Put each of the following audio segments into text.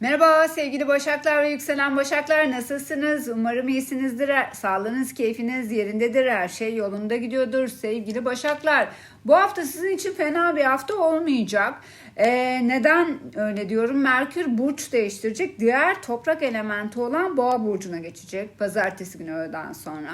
Merhaba sevgili Başaklar ve yükselen Başaklar nasılsınız? Umarım iyisinizdir. Sağlığınız, keyfiniz yerindedir. Her şey yolunda gidiyordur sevgili Başaklar. Bu hafta sizin için fena bir hafta olmayacak. Ee, neden öyle diyorum? Merkür burç değiştirecek. Diğer toprak elementi olan Boğa burcuna geçecek. Pazartesi günü öğleden sonra.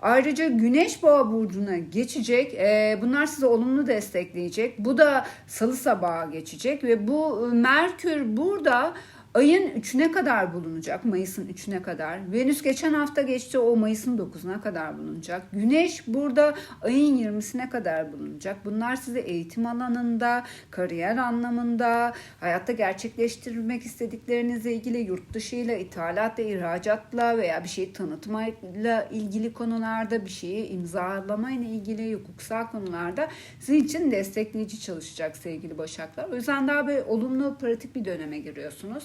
Ayrıca Güneş Boğa burcuna geçecek. Ee, bunlar sizi olumlu destekleyecek. Bu da Salı sabahı geçecek ve bu e, Merkür burada Ayın 3'üne kadar bulunacak. Mayıs'ın 3'üne kadar. Venüs geçen hafta geçti. O Mayıs'ın 9'una kadar bulunacak. Güneş burada ayın 20'sine kadar bulunacak. Bunlar size eğitim alanında, kariyer anlamında, hayatta gerçekleştirmek istediklerinizle ilgili yurt dışıyla, ithalatla, ihracatla veya bir şeyi tanıtmayla ilgili konularda, bir şeyi imzalamayla ilgili hukuksal konularda sizin için destekleyici çalışacak sevgili Başaklar. O yüzden daha bir olumlu, pratik bir döneme giriyorsunuz.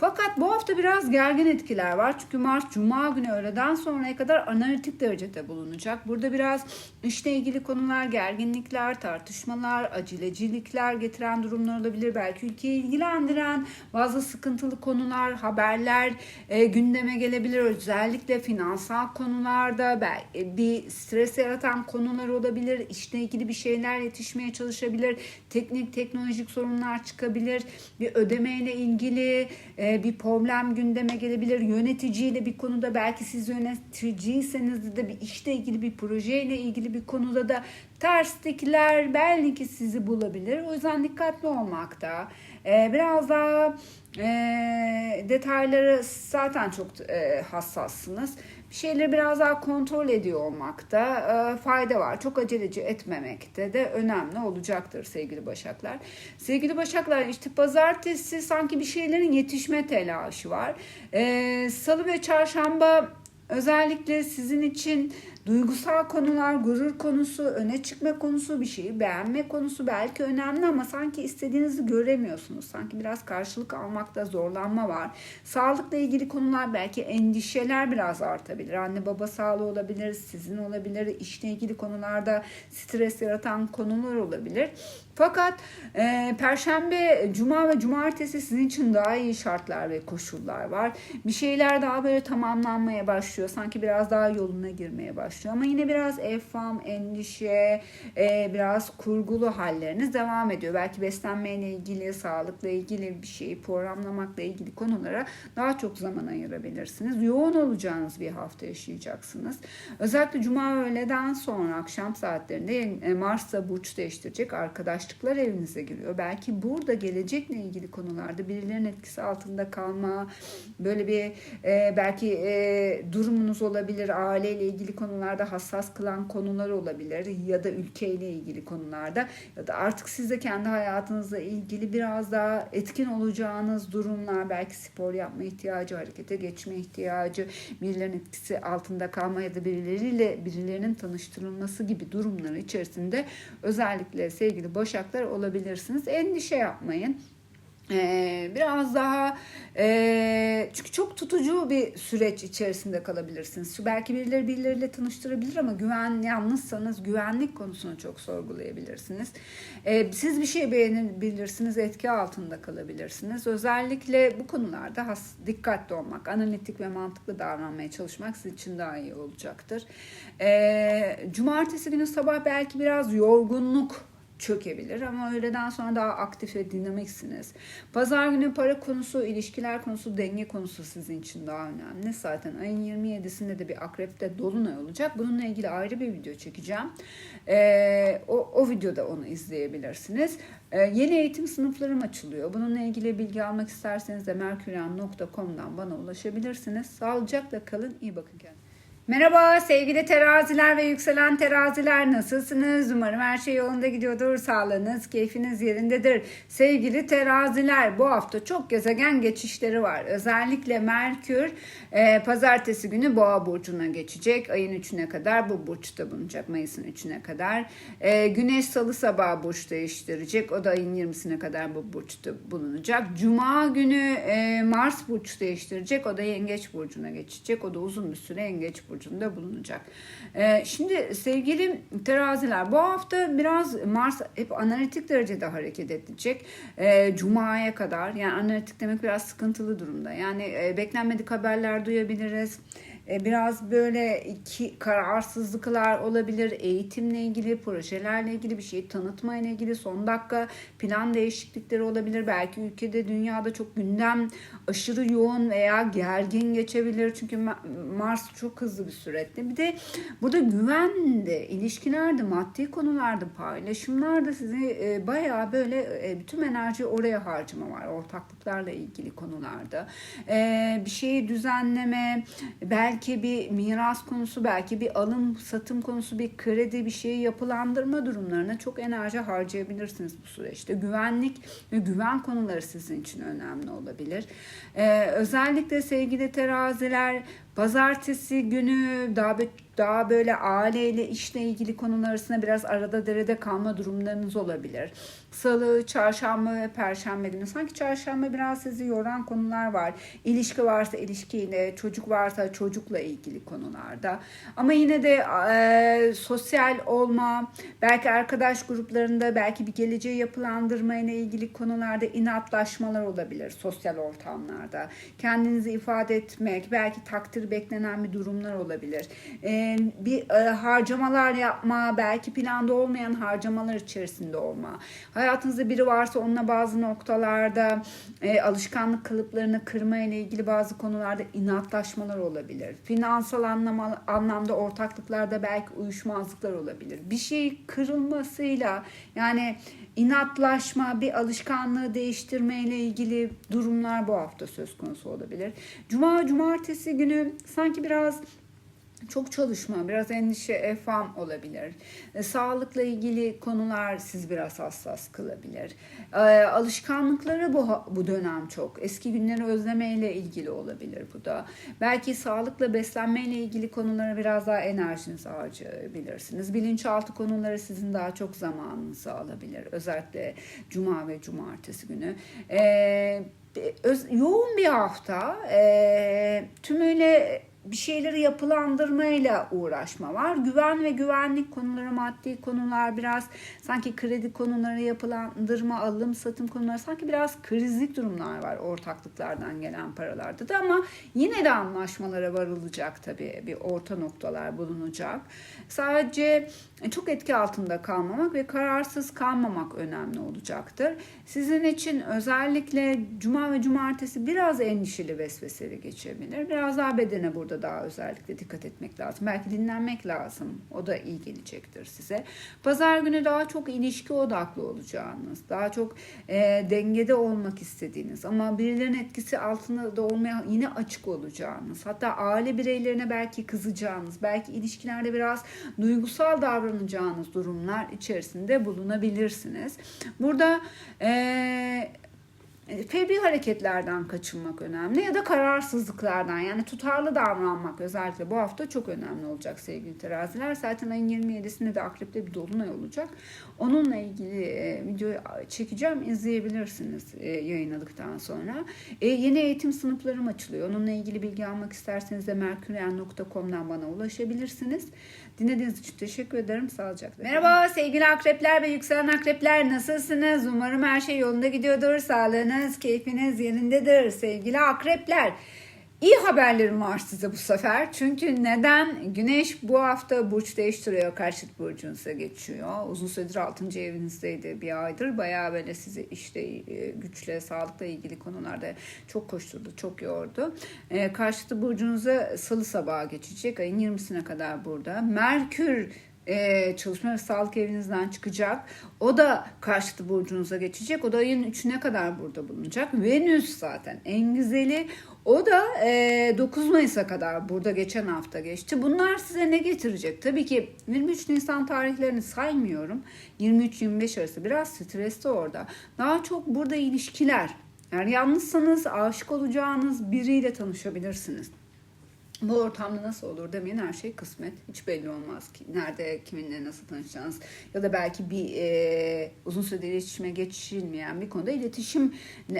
Fakat bu hafta biraz gergin etkiler var. Çünkü Mars Cuma günü öğleden sonraya kadar analitik derecede bulunacak. Burada biraz işle ilgili konular, gerginlikler, tartışmalar, acelecilikler getiren durumlar olabilir. Belki ülkeyi ilgilendiren bazı sıkıntılı konular, haberler e, gündeme gelebilir. Özellikle finansal konularda belki bir stres yaratan konular olabilir. İşle ilgili bir şeyler yetişmeye çalışabilir. Teknik, teknolojik sorunlar çıkabilir. Bir ödemeyle ilgili e, bir problem gündeme gelebilir. Yöneticiyle bir konuda belki siz yöneticiyseniz de bir işle ilgili bir projeyle ilgili bir konuda da terslikler belki sizi bulabilir. O yüzden dikkatli olmakta. E, biraz daha e, detayları zaten çok e, hassassınız. Bir şeyleri biraz daha kontrol ediyor olmakta e, fayda var. Çok aceleci etmemekte de önemli olacaktır sevgili Başaklar. Sevgili Başaklar işte pazartesi sanki bir şeylerin yetişme telaşı var. E, Salı ve çarşamba özellikle sizin için duygusal konular, gurur konusu, öne çıkma konusu, bir şeyi beğenme konusu belki önemli ama sanki istediğinizi göremiyorsunuz. Sanki biraz karşılık almakta zorlanma var. Sağlıkla ilgili konular belki endişeler biraz artabilir. Anne baba sağlığı olabilir, sizin olabilir, işle ilgili konularda stres yaratan konular olabilir. Fakat e, Perşembe, Cuma ve Cumartesi sizin için daha iyi şartlar ve koşullar var. Bir şeyler daha böyle tamamlanmaya başlıyor. Sanki biraz daha yoluna girmeye başlıyor. Ama yine biraz efam, endişe, e, biraz kurgulu halleriniz devam ediyor. Belki beslenmeyle ilgili, sağlıkla ilgili bir şeyi programlamakla ilgili konulara daha çok zaman ayırabilirsiniz. Yoğun olacağınız bir hafta yaşayacaksınız. Özellikle Cuma öğleden sonra akşam saatlerinde e, Mars'ta burç değiştirecek arkadaş arkadaşlıklar evinize giriyor. Belki burada gelecekle ilgili konularda birilerinin etkisi altında kalma, böyle bir e, belki e, durumunuz olabilir, aileyle ilgili konularda hassas kılan konular olabilir ya da ülkeyle ilgili konularda ya da artık siz de kendi hayatınızla ilgili biraz daha etkin olacağınız durumlar, belki spor yapma ihtiyacı, harekete geçme ihtiyacı, birilerinin etkisi altında kalma ya da birileriyle birilerinin tanıştırılması gibi durumlar içerisinde özellikle sevgili boşa olacaklar olabilirsiniz. Endişe yapmayın. Ee, biraz daha e, çünkü çok tutucu bir süreç içerisinde kalabilirsiniz. Şu belki birileri birileriyle tanıştırabilir ama güven yalnızsanız güvenlik konusunu çok sorgulayabilirsiniz. Ee, siz bir şey beğenebilirsiniz, etki altında kalabilirsiniz. Özellikle bu konularda has, dikkatli olmak, analitik ve mantıklı davranmaya çalışmak sizin için daha iyi olacaktır. Ee, cumartesi günü sabah belki biraz yorgunluk çökebilir ama öğleden sonra daha aktif ve dinamiksiniz. Pazar günü para konusu, ilişkiler konusu, denge konusu sizin için daha önemli. Zaten ayın 27'sinde de bir akrepte dolunay olacak. Bununla ilgili ayrı bir video çekeceğim. Ee, o, o videoda onu izleyebilirsiniz. Ee, yeni eğitim sınıflarım açılıyor. Bununla ilgili bilgi almak isterseniz de merküryan.com'dan bana ulaşabilirsiniz. Sağlıcakla kalın, iyi bakın kendinize. Merhaba sevgili teraziler ve yükselen teraziler nasılsınız? Umarım her şey yolunda gidiyordur. Sağlığınız, keyfiniz yerindedir. Sevgili teraziler bu hafta çok gezegen geçişleri var. Özellikle Merkür e, pazartesi günü Boğa burcuna geçecek. Ayın 3'üne kadar bu burçta bulunacak. Mayıs'ın 3'üne kadar. E, Güneş salı sabahı burç değiştirecek. O da ayın 20'sine kadar bu burçta bulunacak. Cuma günü e, Mars burç değiştirecek. O da Yengeç burcuna geçecek. O da uzun bir süre Yengeç burcu burcunda bulunacak. Ee, şimdi sevgili teraziler bu hafta biraz Mars hep analitik derecede hareket edecek. Ee, Cuma'ya kadar yani analitik demek biraz sıkıntılı durumda. Yani e, beklenmedik haberler duyabiliriz. E, biraz böyle iki kararsızlıklar olabilir. Eğitimle ilgili, projelerle ilgili bir şey tanıtma ile ilgili son dakika plan değişiklikleri olabilir. Belki ülkede, dünyada çok gündem aşırı yoğun veya gergin geçebilir. Çünkü Mars çok hızlı bir süreçte. Bir de burada güvende, ilişkilerde, maddi konularda, paylaşımlarda sizi e, bayağı böyle e, bütün enerji oraya harcama var. Ortaklıklarla ilgili konularda. Bir şeyi düzenleme, belki belki bir miras konusu, belki bir alım satım konusu, bir kredi, bir şeyi yapılandırma durumlarına çok enerji harcayabilirsiniz bu süreçte. Güvenlik ve güven konuları sizin için önemli olabilir. Ee, özellikle sevgili teraziler pazartesi günü daha daha böyle aileyle işle ilgili konular arasında biraz arada derede kalma durumlarınız olabilir. Salı, çarşamba ve perşembe günü. Sanki çarşamba biraz sizi yoran konular var. İlişki varsa ilişkiyle, çocuk varsa çocukla ilgili konularda. Ama yine de e, sosyal olma, belki arkadaş gruplarında, belki bir geleceği yapılandırma ile ilgili konularda inatlaşmalar olabilir sosyal ortamlarda. Kendinizi ifade etmek, belki takdir beklenen bir durumlar olabilir. E, bir e, harcamalar yapma, belki planda olmayan harcamalar içerisinde olma. Hayatınızda biri varsa onunla bazı noktalarda e, alışkanlık kalıplarını kırma ile ilgili bazı konularda inatlaşmalar olabilir. Finansal anlama, anlamda ortaklıklarda belki uyuşmazlıklar olabilir. Bir şey kırılmasıyla yani inatlaşma, bir alışkanlığı değiştirme ile ilgili durumlar bu hafta söz konusu olabilir. Cuma, cumartesi günü sanki biraz çok çalışma, biraz endişe, efam olabilir. E, sağlıkla ilgili konular siz biraz hassas kılabilir. E, alışkanlıkları bu bu dönem çok. Eski günleri özlemeyle ilgili olabilir bu da. Belki sağlıkla beslenmeyle ilgili konulara biraz daha enerjinizi harcayabilirsiniz. Bilinçaltı konuları sizin daha çok zamanınızı alabilir. Özellikle cuma ve cumartesi günü. E, öz, yoğun bir hafta. E, tümüyle bir şeyleri yapılandırmayla uğraşma var. Güven ve güvenlik konuları, maddi konular biraz sanki kredi konuları yapılandırma, alım, satım konuları sanki biraz krizlik durumlar var ortaklıklardan gelen paralarda da ama yine de anlaşmalara varılacak tabii bir orta noktalar bulunacak. Sadece çok etki altında kalmamak ve kararsız kalmamak önemli olacaktır. Sizin için özellikle cuma ve cumartesi biraz endişeli vesveseli geçebilir. Biraz daha bedene burada daha özellikle dikkat etmek lazım. Belki dinlenmek lazım. O da iyi gelecektir size. Pazar günü daha çok ilişki odaklı olacağınız, daha çok e, dengede olmak istediğiniz ama birilerinin etkisi altında da olmaya yine açık olacağınız. Hatta aile bireylerine belki kızacağınız, belki ilişkilerde biraz duygusal davranacağınız durumlar içerisinde bulunabilirsiniz. Burada eee fevri hareketlerden kaçınmak önemli ya da kararsızlıklardan yani tutarlı davranmak özellikle bu hafta çok önemli olacak sevgili teraziler. Zaten ayın 27'sinde de Akrep'te bir dolunay olacak. Onunla ilgili e, videoyu çekeceğim izleyebilirsiniz e, yayınladıktan sonra. E, yeni eğitim sınıflarım açılıyor. Onunla ilgili bilgi almak isterseniz de merküryen.com'dan bana ulaşabilirsiniz. Dinlediğiniz için teşekkür ederim. Sağlıcakla. Merhaba sevgili akrepler ve yükselen akrepler nasılsınız? Umarım her şey yolunda gidiyordur. Sağlığınız, keyfiniz yerindedir sevgili akrepler. İyi haberlerim var size bu sefer. Çünkü neden? Güneş bu hafta burç değiştiriyor. Karşıt burcunuza geçiyor. Uzun süredir 6. evinizdeydi bir aydır. Bayağı böyle sizi işte e, güçle, sağlıkla ilgili konularda çok koşturdu, çok yordu. E, karşıt burcunuza salı sabahı geçecek. Ayın 20'sine kadar burada. Merkür e, çalışma ve sağlık evinizden çıkacak. O da karşıtı burcunuza geçecek. O da ayın 3'üne kadar burada bulunacak. Venüs zaten en güzeli. O da e, 9 Mayıs'a kadar burada geçen hafta geçti. Bunlar size ne getirecek? Tabii ki 23 Nisan tarihlerini saymıyorum. 23-25 arası biraz stresli orada. Daha çok burada ilişkiler. Yani yalnızsanız aşık olacağınız biriyle tanışabilirsiniz bu ortamda nasıl olur demeyin her şey kısmet. Hiç belli olmaz ki nerede kiminle nasıl tanışacağınız ya da belki bir e, uzun süredir iletişime geçilmeyen bir konuda iletişim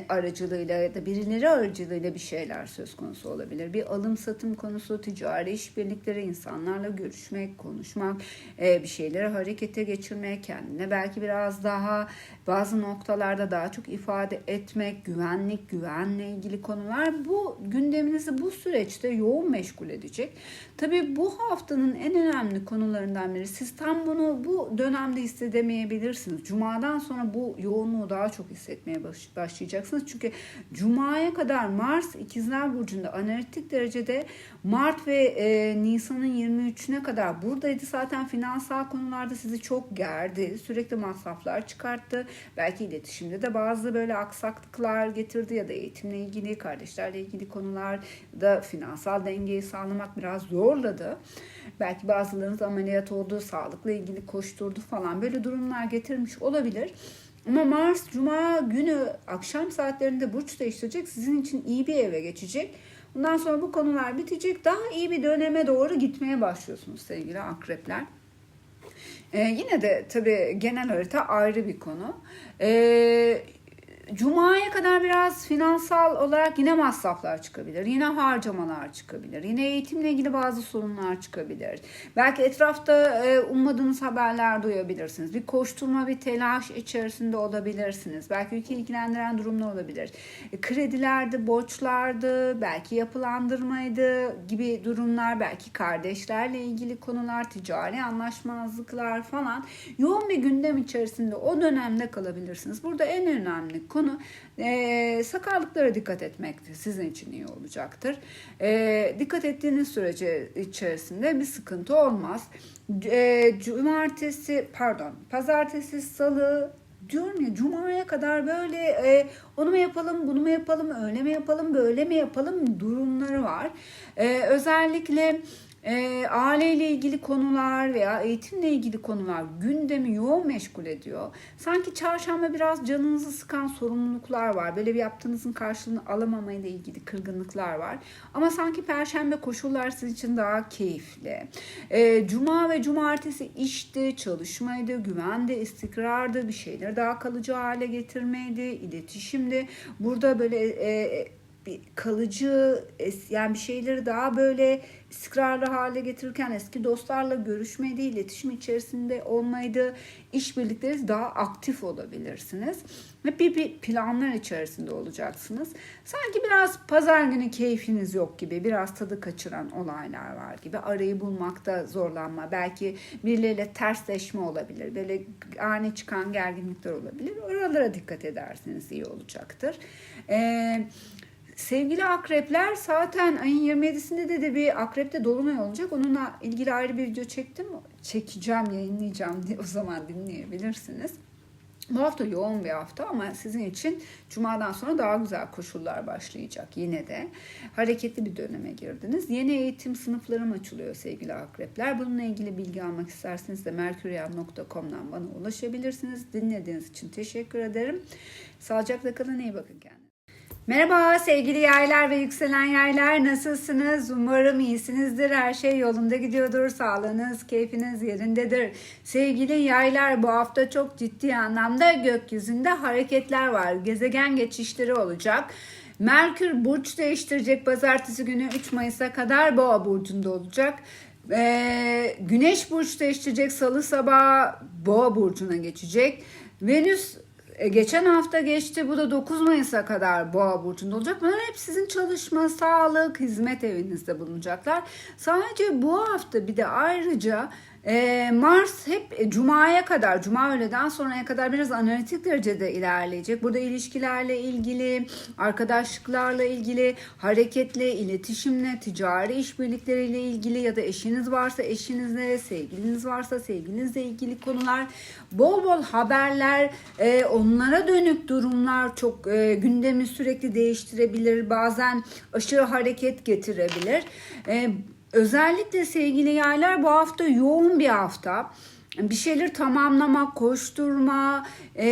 aracılığıyla ya da birileri aracılığıyla bir şeyler söz konusu olabilir. Bir alım satım konusu, ticari işbirlikleri, insanlarla görüşmek, konuşmak, e, bir şeyleri harekete geçirmek, kendine belki biraz daha bazı noktalarda daha çok ifade etmek, güvenlik, güvenle ilgili konular bu gündeminizi bu süreçte yoğun meşgul edecek. Tabii bu haftanın en önemli konularından biri siz tam bunu bu dönemde hissedemeyebilirsiniz. Cuma'dan sonra bu yoğunluğu daha çok hissetmeye baş, başlayacaksınız. Çünkü Cuma'ya kadar Mars İkizler Burcu'nda analitik derecede Mart ve e, Nisan'ın 23'üne kadar buradaydı. Zaten finansal konularda sizi çok gerdi. Sürekli masraflar çıkarttı. Belki iletişimde de bazı böyle aksaklıklar getirdi ya da eğitimle ilgili, kardeşlerle ilgili konular da finansal dengeyi sağlamak biraz zorladı. Belki bazılarınız ameliyat oldu, sağlıkla ilgili koşturdu falan böyle durumlar getirmiş olabilir. Ama Mars Cuma günü akşam saatlerinde burç değiştirecek. Sizin için iyi bir eve geçecek. Bundan sonra bu konular bitecek. Daha iyi bir döneme doğru gitmeye başlıyorsunuz sevgili akrepler. Ee, yine de tabii genel harita ayrı bir konu. Ee, Cuma'ya kadar biraz finansal olarak yine masraflar çıkabilir. Yine harcamalar çıkabilir. Yine eğitimle ilgili bazı sorunlar çıkabilir. Belki etrafta e, ummadığınız haberler duyabilirsiniz. Bir koşturma, bir telaş içerisinde olabilirsiniz. Belki ülke ilgilendiren durumlar olabilir. E, kredilerdi, borçlardı, belki yapılandırmaydı gibi durumlar, belki kardeşlerle ilgili konular, ticari anlaşmazlıklar falan yoğun bir gündem içerisinde o dönemde kalabilirsiniz. Burada en önemli konu e, sakarlıklara dikkat etmektir. Sizin için iyi olacaktır. E, dikkat ettiğiniz sürece içerisinde bir sıkıntı olmaz. E, cumartesi pardon pazartesi salı diyorum ya cumaya kadar böyle e, onu mu yapalım bunu mu yapalım öyle mi yapalım böyle mi yapalım durumları var. E, özellikle e, aileyle ilgili konular veya eğitimle ilgili konular gündemi yoğun meşgul ediyor. Sanki çarşamba biraz canınızı sıkan sorumluluklar var. Böyle bir yaptığınızın karşılığını alamamayla ilgili kırgınlıklar var. Ama sanki perşembe koşullar sizin için daha keyifli. E, Cuma ve cumartesi işte, çalışmaydı, güvende, istikrardı, bir şeyleri daha kalıcı hale getirmeydi, iletişimdi. Burada böyle e, bir kalıcı yani bir şeyleri daha böyle istikrarlı hale getirirken eski dostlarla görüşmeydi, iletişim içerisinde olmaydı, işbirlikleri daha aktif olabilirsiniz. Ve bir, bir planlar içerisinde olacaksınız. Sanki biraz pazar günü keyfiniz yok gibi, biraz tadı kaçıran olaylar var gibi. Arayı bulmakta zorlanma, belki birileriyle tersleşme olabilir. Böyle ani çıkan gerginlikler olabilir. Oralara dikkat ederseniz iyi olacaktır. Eee Sevgili akrepler zaten ayın 27'sinde de, de bir akrepte dolunay olacak. Onunla ilgili ayrı bir video çektim. Çekeceğim, yayınlayacağım diye o zaman dinleyebilirsiniz. Bu hafta yoğun bir hafta ama sizin için Cuma'dan sonra daha güzel koşullar başlayacak yine de. Hareketli bir döneme girdiniz. Yeni eğitim sınıflarım açılıyor sevgili akrepler. Bununla ilgili bilgi almak isterseniz de merküryan.com'dan bana ulaşabilirsiniz. Dinlediğiniz için teşekkür ederim. Sağlıcakla kalın, iyi bakın kendinize. Merhaba sevgili yaylar ve yükselen yaylar nasılsınız? Umarım iyisinizdir. Her şey yolunda gidiyordur. Sağlığınız, keyfiniz yerindedir. Sevgili yaylar bu hafta çok ciddi anlamda gökyüzünde hareketler var. Gezegen geçişleri olacak. Merkür burç değiştirecek pazartesi günü 3 Mayıs'a kadar Boğa burcunda olacak. Ee, Güneş burç değiştirecek salı sabahı Boğa burcuna geçecek. Venüs e, geçen hafta geçti. Bu da 9 Mayıs'a kadar Boğa burcunda olacak. Bunlar hep sizin çalışma, sağlık, hizmet evinizde bulunacaklar. Sadece bu hafta bir de ayrıca e, Mars hep e, Cuma'ya kadar, Cuma öğleden sonraya kadar biraz analitik derecede ilerleyecek. Burada ilişkilerle ilgili, arkadaşlıklarla ilgili, hareketle, iletişimle, ticari işbirlikleriyle ilgili ya da eşiniz varsa eşinizle, sevgiliniz varsa sevgilinizle ilgili konular, bol bol haberler, e, onlara dönük durumlar çok e, gündemi sürekli değiştirebilir. Bazen aşırı hareket getirebilir. E, Özellikle sevgili yaylar bu hafta yoğun bir hafta. bir şeyler tamamlamak, koşturma, e,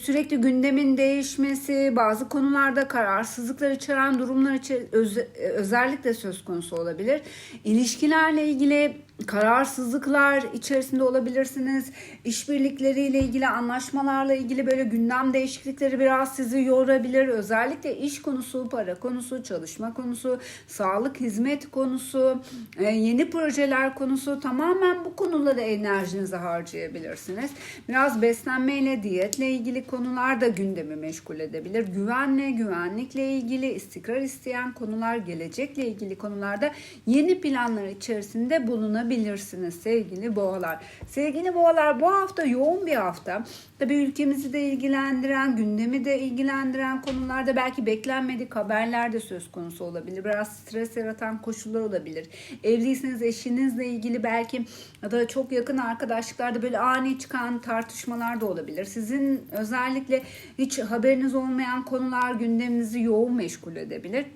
sürekli gündemin değişmesi, bazı konularda kararsızlıklar içeren durumlar içer, öz- özellikle söz konusu olabilir. İlişkilerle ilgili kararsızlıklar içerisinde olabilirsiniz. İşbirlikleriyle ilgili, anlaşmalarla ilgili böyle gündem değişiklikleri biraz sizi yorabilir. Özellikle iş konusu, para konusu, çalışma konusu, sağlık hizmet konusu, e, yeni projeler konusu tamamen bu konulara enerjinizi harcayabilirsiniz. Biraz beslenmeyle, diyetle ilgili konular da gündemi meşgul edebilir. Güvenle, güvenlikle ilgili, istikrar isteyen konular, gelecekle ilgili konularda yeni planlar içerisinde bulunabilirsiniz sevgili boğalar. Sevgili boğalar bu hafta yoğun bir hafta. Tabii ülkemizi de ilgilendiren, gündemi de ilgilendiren konularda belki beklenmedik haberler de söz konusu olabilir. Biraz stres yaratan koşullar olabilir. Evliyseniz eşinizle ilgili belki ya da çok yakın arkadaşlıklarda böyle ani çıkan tartışmalar da olabilir. Sizin özellikle hiç haberiniz olmayan konular gündeminizi yoğun meşgul edebilir.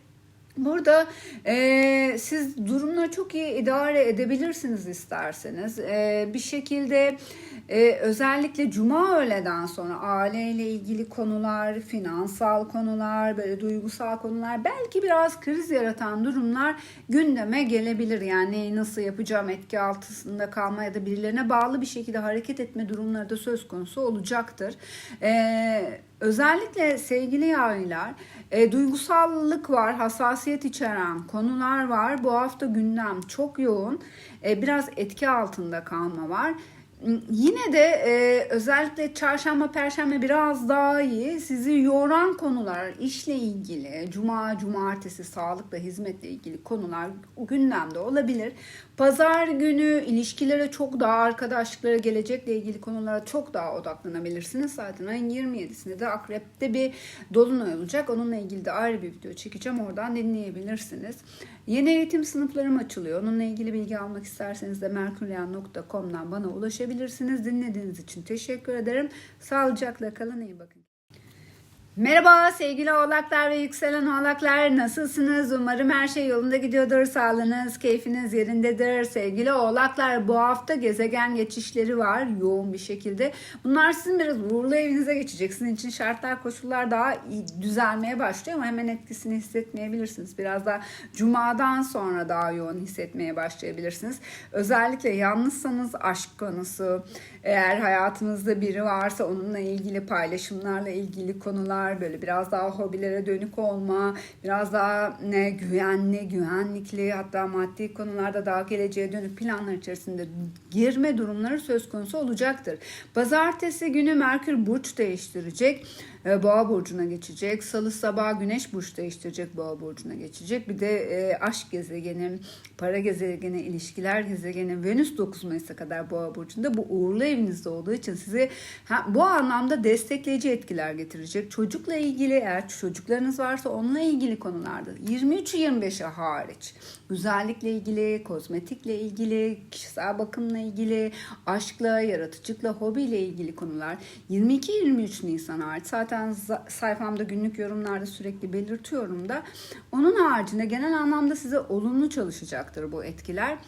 Burada e, siz durumları çok iyi idare edebilirsiniz isterseniz. E, bir şekilde e, özellikle cuma öğleden sonra aileyle ilgili konular, finansal konular, böyle duygusal konular, belki biraz kriz yaratan durumlar gündeme gelebilir. Yani neyi nasıl yapacağım etki altında kalma ya da birilerine bağlı bir şekilde hareket etme durumları da söz konusu olacaktır. Eee Özellikle sevgili yaylar e, duygusallık var, hassasiyet içeren konular var. Bu hafta gündem çok yoğun. E, biraz etki altında kalma var. Yine de e, özellikle çarşamba, perşembe biraz daha iyi. Sizi yoran konular, işle ilgili, cuma, cumartesi, sağlıkla, hizmetle ilgili konular gündemde olabilir. Pazar günü ilişkilere çok daha, arkadaşlıklara, gelecekle ilgili konulara çok daha odaklanabilirsiniz. Zaten ayın 27'sinde de Akrep'te bir dolunay olacak. Onunla ilgili de ayrı bir video çekeceğim. Oradan dinleyebilirsiniz. Yeni eğitim sınıflarım açılıyor. Onunla ilgili bilgi almak isterseniz de merkuryan.com'dan bana ulaşabilirsiniz. Dinlediğiniz için teşekkür ederim. Sağlıcakla kalın, iyi bakın. Merhaba sevgili oğlaklar ve yükselen oğlaklar nasılsınız? Umarım her şey yolunda gidiyordur. Sağlığınız, keyfiniz yerindedir. Sevgili oğlaklar bu hafta gezegen geçişleri var yoğun bir şekilde. Bunlar sizin biraz uğurlu evinize geçecek. Sizin için şartlar, koşullar daha düzelmeye başlıyor ama hemen etkisini hissetmeyebilirsiniz. Biraz daha cumadan sonra daha yoğun hissetmeye başlayabilirsiniz. Özellikle yalnızsanız aşk konusu, eğer hayatınızda biri varsa onunla ilgili paylaşımlarla ilgili konular, böyle biraz daha hobilere dönük olma, biraz daha ne güvenli, güvenlikli hatta maddi konularda daha geleceğe dönük planlar içerisinde girme durumları söz konusu olacaktır. Pazartesi günü Merkür burç değiştirecek. Boğa burcuna geçecek. Salı sabah Güneş burç değiştirecek. Boğa burcuna geçecek. Bir de e, aşk gezegeni, para gezegeni, ilişkiler gezegeni Venüs 9 Mayıs'a kadar Boğa burcunda bu uğurlu evinizde olduğu için sizi ha, bu anlamda destekleyici etkiler getirecek. Çocukla ilgili eğer çocuklarınız varsa onunla ilgili konularda 23-25'e hariç güzellikle ilgili, kozmetikle ilgili, kişisel bakımla ilgili, aşkla, yaratıcılıkla, hobiyle ilgili konular 22-23 Nisan hariç zaten sayfamda günlük yorumlarda sürekli belirtiyorum da onun haricinde genel anlamda size olumlu çalışacaktır bu etkiler.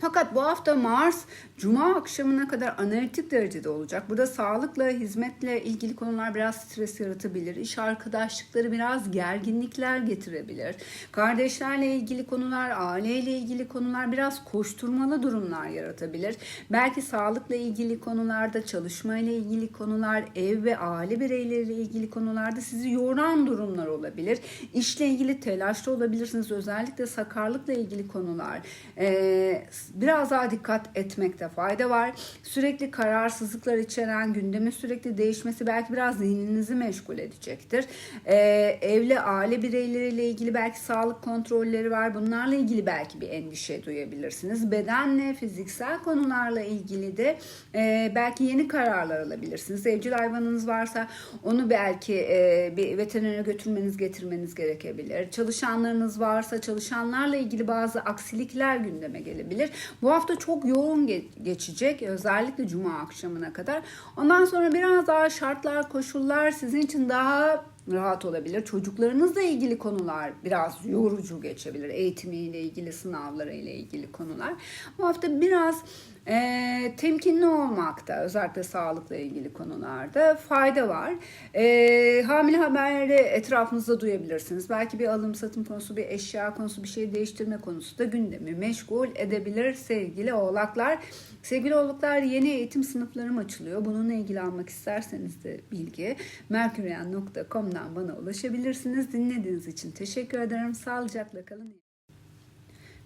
Fakat bu hafta Mars Cuma akşamına kadar analitik derecede olacak. Burada sağlıkla, hizmetle ilgili konular biraz stres yaratabilir. İş arkadaşlıkları biraz gerginlikler getirebilir. Kardeşlerle ilgili konular, aileyle ilgili konular biraz koşturmalı durumlar yaratabilir. Belki sağlıkla ilgili konularda, çalışmayla ilgili konular, ev ve aile bireyleriyle ilgili konularda sizi yoran durumlar olabilir. İşle ilgili telaşlı olabilirsiniz. Özellikle sakarlıkla ilgili konular. Ee, biraz daha dikkat etmekte fayda var. Sürekli kararsızlıklar içeren gündemin sürekli değişmesi belki biraz zihninizi meşgul edecektir. Ee, evli aile bireyleriyle ilgili belki sağlık kontrolleri var. Bunlarla ilgili belki bir endişe duyabilirsiniz. Bedenle, fiziksel konularla ilgili de e, belki yeni kararlar alabilirsiniz. Evcil hayvanınız varsa onu belki e, bir veterinere götürmeniz, getirmeniz gerekebilir. Çalışanlarınız varsa çalışanlarla ilgili bazı aksilikler gündeme gelebilir. Bu hafta çok yoğun geçecek özellikle cuma akşamına kadar. Ondan sonra biraz daha şartlar, koşullar sizin için daha rahat olabilir. Çocuklarınızla ilgili konular biraz yorucu geçebilir. Eğitimiyle ilgili, sınavlarıyla ilgili konular. Bu hafta biraz e, temkinli olmakta, özellikle sağlıkla ilgili konularda fayda var. E, hamile haberleri etrafınızda duyabilirsiniz. Belki bir alım satım konusu, bir eşya konusu, bir şey değiştirme konusu da gündemi meşgul edebilir sevgili oğlaklar. Sevgili oğlaklar yeni eğitim sınıflarım açılıyor. Bununla ilgili almak isterseniz de bilgi merküryen.com'dan bana ulaşabilirsiniz. Dinlediğiniz için teşekkür ederim. Sağlıcakla kalın.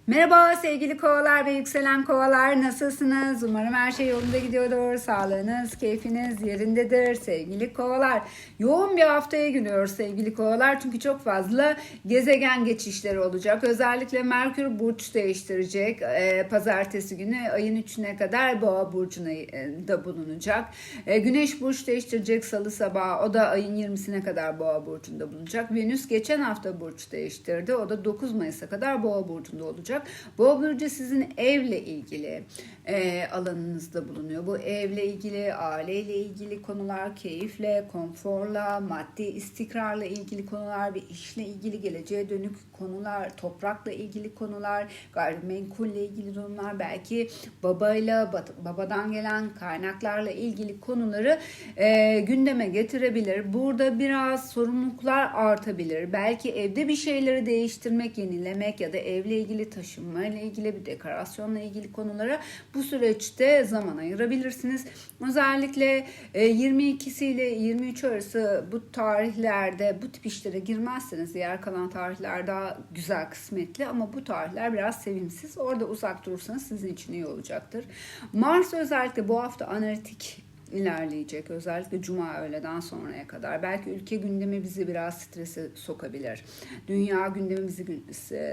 Merhaba sevgili kovalar ve yükselen kovalar nasılsınız? Umarım her şey yolunda gidiyordur. Sağlığınız, keyfiniz yerindedir sevgili kovalar. Yoğun bir haftaya giriyoruz sevgili kovalar. Çünkü çok fazla gezegen geçişleri olacak. Özellikle Merkür burç değiştirecek. Ee, pazartesi günü ayın 3'üne kadar Boğa burcuna e, da bulunacak. Ee, Güneş burç değiştirecek salı sabahı. O da ayın 20'sine kadar Boğa burcunda bulunacak. Venüs geçen hafta burç değiştirdi. O da 9 Mayıs'a kadar Boğa burcunda olacak. Boğa burcu sizin evle ilgili e, alanınızda bulunuyor. Bu evle ilgili, aileyle ilgili konular, keyifle, konforla, maddi istikrarla ilgili konular ve işle ilgili geleceğe dönük konular, toprakla ilgili konular, gayrimenkulle ilgili durumlar, belki babayla, babadan gelen kaynaklarla ilgili konuları e, gündeme getirebilir. Burada biraz sorumluluklar artabilir. Belki evde bir şeyleri değiştirmek, yenilemek ya da evle ilgili taşınma ile ilgili bir dekorasyonla ilgili konulara bu süreçte zaman ayırabilirsiniz. Özellikle 22'si ile 23 arası bu tarihlerde bu tip işlere girmezseniz diğer kalan tarihler daha güzel kısmetli ama bu tarihler biraz sevimsiz. Orada uzak durursanız sizin için iyi olacaktır. Mars özellikle bu hafta analitik ilerleyecek. Özellikle cuma öğleden sonraya kadar. Belki ülke gündemi bizi biraz strese sokabilir. Dünya gündemi bizi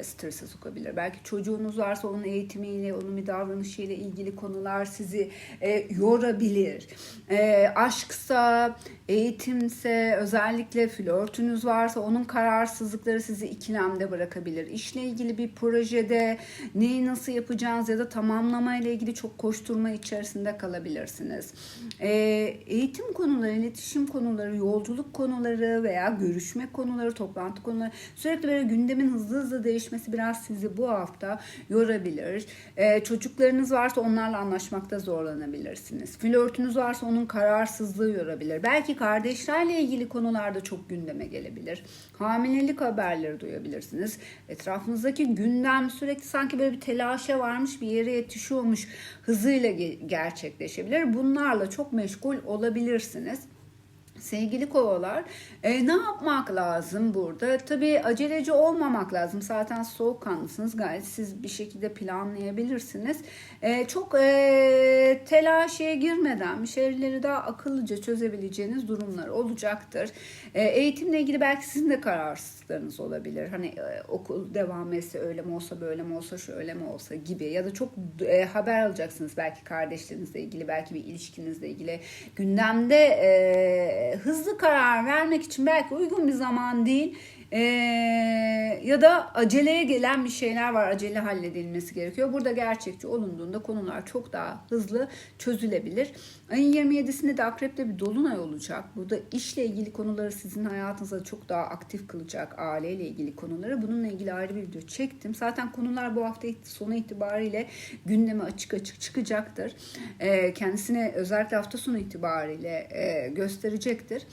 strese sokabilir. Belki çocuğunuz varsa onun eğitimiyle, onun bir davranışıyla ilgili konular sizi e, yorabilir. E, aşksa, eğitimse, özellikle flörtünüz varsa onun kararsızlıkları sizi ikilemde bırakabilir. İşle ilgili bir projede neyi nasıl yapacağınız ya da tamamlama ile ilgili çok koşturma içerisinde kalabilirsiniz. E, eğitim konuları, iletişim konuları, yolculuk konuları veya görüşme konuları, toplantı konuları sürekli böyle gündemin hızlı hızlı değişmesi biraz sizi bu hafta yorabilir. E, çocuklarınız varsa onlarla anlaşmakta zorlanabilirsiniz. Flörtünüz varsa onun kararsızlığı yorabilir. Belki kardeşlerle ilgili konularda çok gündeme gelebilir. Hamilelik haberleri duyabilirsiniz. Etrafınızdaki gündem sürekli sanki böyle bir telaşa varmış bir yere yetişiyormuş hızıyla gerçekleşebilir. Bunlarla çok meşgul olabilirsiniz. Sevgili kovalar e, ne yapmak lazım burada? Tabii aceleci olmamak lazım. Zaten soğukkanlısınız. Gayet siz bir şekilde planlayabilirsiniz. E, çok e, telaşeye girmeden şeyleri daha akıllıca çözebileceğiniz durumlar olacaktır. E, eğitimle ilgili belki sizin de kararsızlıklarınız olabilir. Hani e, okul devam etse öyle mi olsa böyle mi olsa şöyle mi olsa gibi. Ya da çok e, haber alacaksınız belki kardeşlerinizle ilgili belki bir ilişkinizle ilgili. Gündemde e, hızlı karar vermek için belki uygun bir zaman değil ee, ya da aceleye gelen bir şeyler var. Acele halledilmesi gerekiyor. Burada gerçekçi olunduğunda konular çok daha hızlı çözülebilir. Ayın 27'sinde de Akrep'te bir dolunay olacak. Burada işle ilgili konuları sizin hayatınızda çok daha aktif kılacak. Aileyle ilgili konuları. Bununla ilgili ayrı bir video çektim. Zaten konular bu hafta sonu itibariyle gündeme açık açık çıkacaktır. Ee, kendisine özellikle hafta sonu itibariyle e, gösterecektir.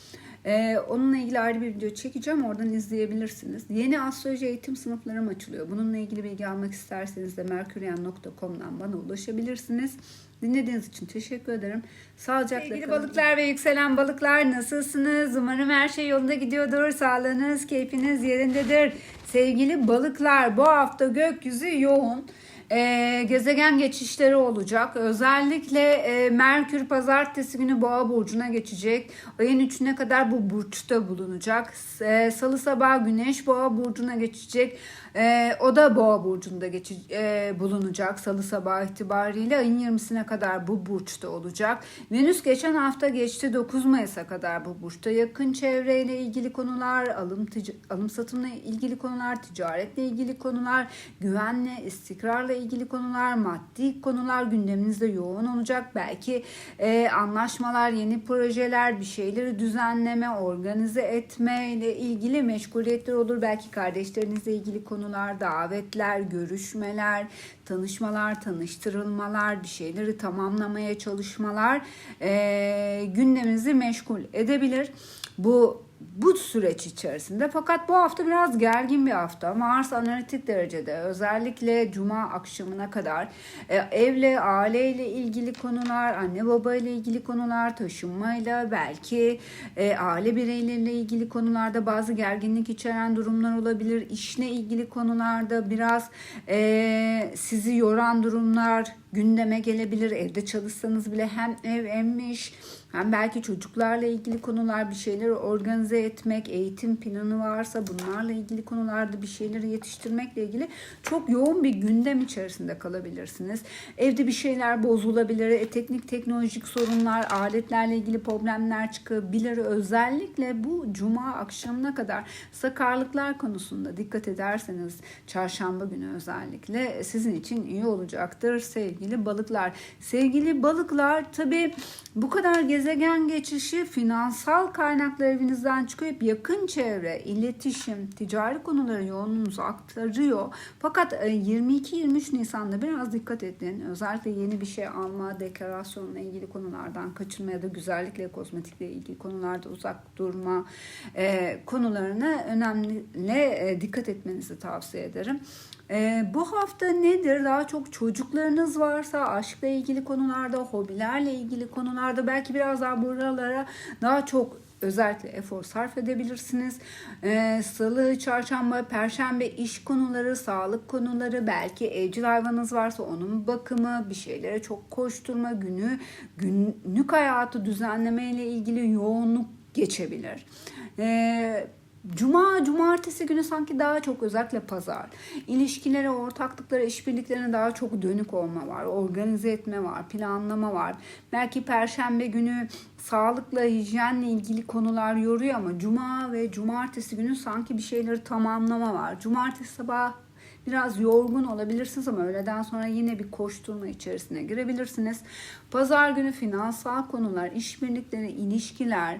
Ee, onunla ilgili ayrı bir video çekeceğim. Oradan izleyebilirsiniz. Yeni astroloji eğitim sınıflarım açılıyor. Bununla ilgili bilgi almak isterseniz de merküryen.com'dan bana ulaşabilirsiniz. Dinlediğiniz için teşekkür ederim. Sağlıcakla Sevgili kalın. balıklar ve yükselen balıklar nasılsınız? Umarım her şey yolunda gidiyordur. Sağlığınız, keyfiniz yerindedir. Sevgili balıklar bu hafta gökyüzü yoğun e, gezegen geçişleri olacak. Özellikle e, Merkür pazartesi günü Boğa burcuna geçecek. Ayın 3'üne kadar bu burçta bulunacak. E, Salı sabah Güneş Boğa burcuna geçecek. E, o da Boğa burcunda geçi, e, bulunacak Salı sabah itibariyle. Ayın 20'sine kadar bu burçta olacak. Venüs geçen hafta geçti 9 Mayıs'a kadar bu burçta. Yakın çevreyle ilgili konular, alım, alım satımla ilgili konular, ticaretle ilgili konular, güvenle, istikrarla ilgili konular, maddi konular gündeminizde yoğun olacak. Belki e, anlaşmalar, yeni projeler, bir şeyleri düzenleme, organize etme ile ilgili meşguliyetler olur. Belki kardeşlerinizle ilgili konular, davetler, görüşmeler, tanışmalar, tanıştırılmalar, bir şeyleri tamamlamaya çalışmalar e, gündeminizi meşgul edebilir. Bu bu süreç içerisinde fakat bu hafta biraz gergin bir hafta. Mars analitik derecede özellikle cuma akşamına kadar e, evle, aileyle ilgili konular, anne baba ile ilgili konular, taşınmayla belki e, aile bireyleriyle ilgili konularda bazı gerginlik içeren durumlar olabilir. İşle ilgili konularda biraz e, sizi yoran durumlar gündeme gelebilir. Evde çalışsanız bile hem ev hem iş hem belki çocuklarla ilgili konular bir şeyleri organize etmek, eğitim planı varsa bunlarla ilgili konularda bir şeyleri yetiştirmekle ilgili çok yoğun bir gündem içerisinde kalabilirsiniz. Evde bir şeyler bozulabilir, e, teknik teknolojik sorunlar, aletlerle ilgili problemler çıkabilir. Özellikle bu cuma akşamına kadar sakarlıklar konusunda dikkat ederseniz çarşamba günü özellikle sizin için iyi olacaktır sevgili balıklar. Sevgili balıklar tabii bu kadar gezegen geçişi finansal kaynaklar evinizden çıkıp yakın çevre, iletişim, ticari konuları yoğunluğunuzu aktarıyor. Fakat 22-23 Nisan'da biraz dikkat edin. Özellikle yeni bir şey alma, dekorasyonla ilgili konulardan kaçınma ya da güzellikle, kozmetikle ilgili konularda uzak durma e, konularına önemli e, dikkat etmenizi tavsiye ederim. Ee, bu hafta nedir? Daha çok çocuklarınız varsa aşkla ilgili konularda, hobilerle ilgili konularda belki biraz daha buralara daha çok özellikle efor sarf edebilirsiniz. Ee, Salı, çarşamba, perşembe iş konuları, sağlık konuları, belki evcil hayvanınız varsa onun bakımı, bir şeylere çok koşturma, günü günlük hayatı düzenleme ile ilgili yoğunluk geçebilir. Ee, Cuma, cumartesi günü sanki daha çok özellikle pazar. İlişkilere, ortaklıklara, işbirliklerine daha çok dönük olma var. Organize etme var, planlama var. Belki perşembe günü sağlıkla, hijyenle ilgili konular yoruyor ama cuma ve cumartesi günü sanki bir şeyleri tamamlama var. Cumartesi sabah Biraz yorgun olabilirsiniz ama öğleden sonra yine bir koşturma içerisine girebilirsiniz. Pazar günü finansal konular, işbirlikleri, ilişkiler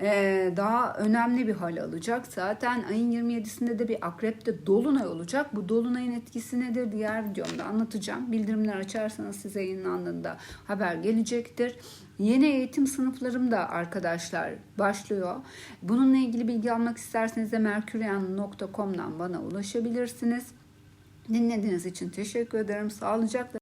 e, daha önemli bir hal alacak. Zaten ayın 27'sinde de bir akrepte dolunay olacak. Bu dolunayın etkisi nedir diğer videomda anlatacağım. Bildirimler açarsanız size yayınlandığında haber gelecektir. Yeni eğitim sınıflarım da arkadaşlar başlıyor. Bununla ilgili bilgi almak isterseniz de merküryan.com'dan bana ulaşabilirsiniz. Dinlediğiniz için teşekkür ederim. Sağlıcakla